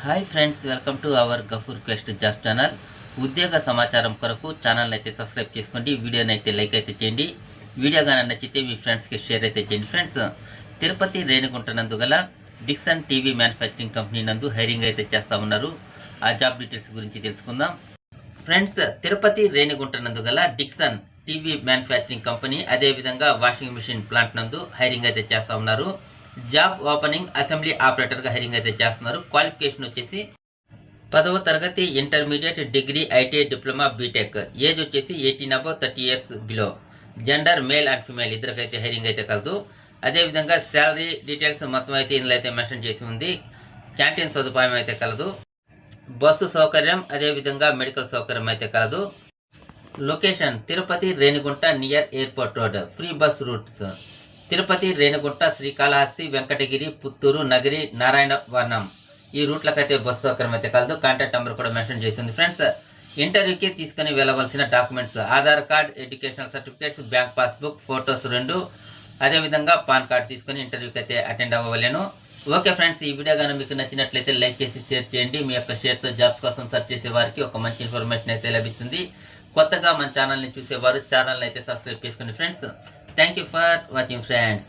Hi friends welcome to our Gafoor quest job channel ఉద్యోగ సమాచారం కొరకు ఛానల్ అయితే సబ్స్క్రైబ్ చేసుకోండి వీడియోని అయితే లైక్ అయితే చేయండి. వీడియో కానీ నచ్చితే మీ ఫ్రెండ్స్కి షేర్ అయితే చేయండి ఫ్రెండ్స్ తిరుపతి రేణిగుంట నందు గల డిక్సన్ టీవీ మ్యానుఫ్యాక్చరింగ్ కంపెనీ నందు హైరింగ్ అయితే చేస్తూ ఉన్నారు. ఆ జాబ్ డీటెయిల్స్ గురించి తెలుసుకుందాం. ఫ్రెండ్స్ తిరుపతి రేణిగుంట నందు గల డిక్సన్ టీవీ మ్యానుఫ్యాక్చరింగ్ కంపెనీ అదేవిధంగా వాషింగ్ మిషన్ ప్లాంట్ నందు హైరింగ్ అయితే చేస్తూ ఉన్నారు. జాబ్ ఓపెనింగ్ అసెంబ్లీ ఆపరేటర్గా హైరింగ్ అయితే చేస్తున్నారు. క్వాలిఫికేషన్ వచ్చేసి పదవ తరగతి intermediate degree ITI diploma BTech. Age వచ్చేసి eighteen above thirty years below. Gender male and female ఇద్దరికైతే hiring అయితే కలదు. అదేవిధంగా శాలరీ డీటెయిల్స్ మొత్తం అయితే ఇందులో అయితే మెన్షన్ చేసి ఉంది. క్యాంటీన్ సదుపాయం అయితే కలదు. బస్సు సౌకర్యం అదేవిధంగా మెడికల్ సౌకర్యం అయితే కలదు. Location Tirupati Renigunta near airport road. Free bus routes. Tirupati Renigunta Srikalahasti Venkatagiri Puttur Nagari Narayanavanam. ఈ రూట్లకైతే బస్సు సౌకర్యం అయితే కలదు. కాంటాక్ట్ నెంబర్ కూడా మెన్షన్ చేసింది. ఫ్రెండ్స్ ఇంటర్వ్యూకి తీసుకుని వెళ్ళవలసిన documents Aadhaar card educational certificates bank passbook photos రెండు. అదేవిధంగా పాన్ కార్డ్ తీసుకుని ఇంటర్వ్యూకి అయితే అటెండ్ అవ్వలేను. ఓకే ఫ్రెండ్స్ ఈ వీడియో కానీ మీకు నచ్చినట్లయితే లైక్ చేసి షేర్ చేయండి. మీ యొక్క షేర్తో జాబ్స్ కోసం సెర్చ్ చేసే వారికి ఒక మంచి ఇన్ఫర్మేషన్ అయితే లభిస్తుంది. కొత్తగా మన ఛానల్ని చూసేవారు ఛానల్ని అయితే సబ్స్క్రైబ్ చేసుకోండి friends thank you for watching friends.